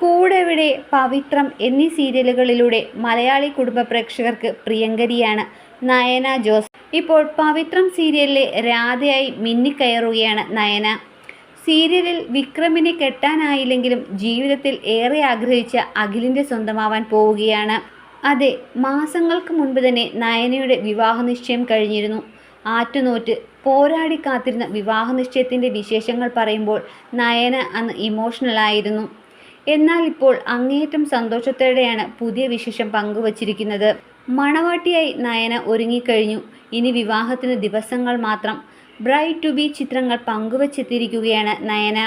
കൂടെവിടെ പവിത്രം എന്നീ സീരിയലുകളിലൂടെ മലയാളി കുടുംബ പ്രേക്ഷകർക്ക് പ്രിയങ്കരിയാണ് നയന ജോസ്. ഇപ്പോൾ പവിത്രം സീരിയലിലെ രാധയായി മിന്നിക്കയറുകയാണ് നയന. സീരിയലിൽ വിക്രമിനെ കെട്ടാനായില്ലെങ്കിലും ജീവിതത്തിൽ ഏറെ ആഗ്രഹിച്ച അഖിലിന്റെ സ്വന്തമാവാൻ പോവുകയാണ്. അതെ മാസങ്ങൾക്ക് മുൻപ് തന്നെ നയനയുടെ വിവാഹ നിശ്ചയം കഴിഞ്ഞിരുന്നു. ആറ്റുനോറ്റ് പോരാടി കാത്തിരുന്ന വിവാഹ നിശ്ചയത്തിന്റെ വിശേഷങ്ങൾ പറയുമ്പോൾ നയന അന്ന് ഇമോഷണലായിരുന്നു എന്നാൽ ഇപ്പോൾ അങ്ങേയറ്റം സന്തോഷത്തോടെയാണ് പുതിയ വിശേഷം പങ്കുവച്ചിരിക്കുന്നത്. മണവാട്ടിയായി നയന ഒരുങ്ങിക്കഴിഞ്ഞു. ഇനി വിവാഹത്തിന് ദിവസങ്ങൾ മാത്രം ബ്രൈറ്റ് ടു ബി ചിത്രങ്ങൾ പങ്കുവച്ചെത്തിയിരിക്കുകയാണ് നയന.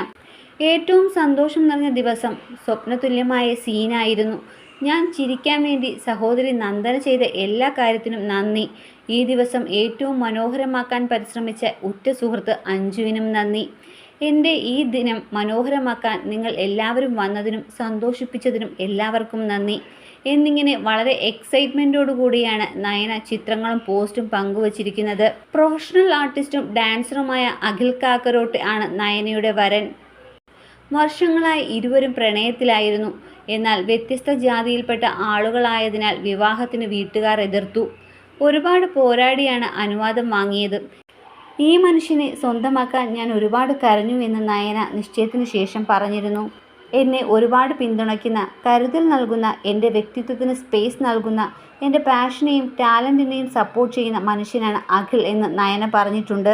ഏറ്റവും സന്തോഷം നിറഞ്ഞ ദിവസം സ്വപ്നതുല്യമായ സീനായിരുന്നു. ഞാൻ ചിരിക്കാൻ വേണ്ടി സഹോദരി നന്ദന ചെയ്ത എല്ലാ കാര്യത്തിനും നന്ദി. ഈ ദിവസം ഏറ്റവും മനോഹരമാക്കാൻ പരിശ്രമിച്ച ഉറ്റ സുഹൃത്ത് അഞ്ജുവിനും നന്ദി. എന്റെ ഈ ദിനം മനോഹരമാക്കാൻ നിങ്ങൾ എല്ലാവരും വന്നതിനും സന്തോഷിപ്പിച്ചതിനും എല്ലാവർക്കും നന്ദി. എന്നിങ്ങനെ വളരെ എക്സൈറ്റ്മെന്റോടു കൂടിയാണ് നയന ചിത്രങ്ങളും പോസ്റ്റും പങ്കുവച്ചിരിക്കുന്നത്. പ്രൊഫഷണൽ ആർട്ടിസ്റ്റും ഡാൻസറുമായ അഖിൽ കാക്കരോട്ട് ആണ് നയനയുടെ വരൻ. വർഷങ്ങളായി ഇരുവരും പ്രണയത്തിലായിരുന്നു. എന്നാൽ വ്യത്യസ്ത ജാതിയിൽപ്പെട്ട ആളുകളായതിനാൽ വിവാഹത്തിന് വീട്ടുകാർ എതിർത്തു. ഒരുപാട് പോരാടിയാണ് അനുവാദം വാങ്ങിയത്. ഈ മനുഷ്യനെ സ്വന്തമാക്കാൻ ഞാൻ ഒരുപാട് കരഞ്ഞു എന്ന് നയന നിശ്ചയത്തിന് ശേഷം പറഞ്ഞിരുന്നു. എന്നെ ഒരുപാട് പിന്തുണയ്ക്കുന്ന കരുതൽ നൽകുന്ന എന്റെ വ്യക്തിത്വത്തിന് സ്പേസ് നൽകുന്ന എന്റെ പാഷനെയും ടാലന്റിനെയും സപ്പോർട്ട് ചെയ്യുന്ന മനുഷ്യനാണ് അഖിൽ എന്ന് നയന പറഞ്ഞിട്ടുണ്ട്.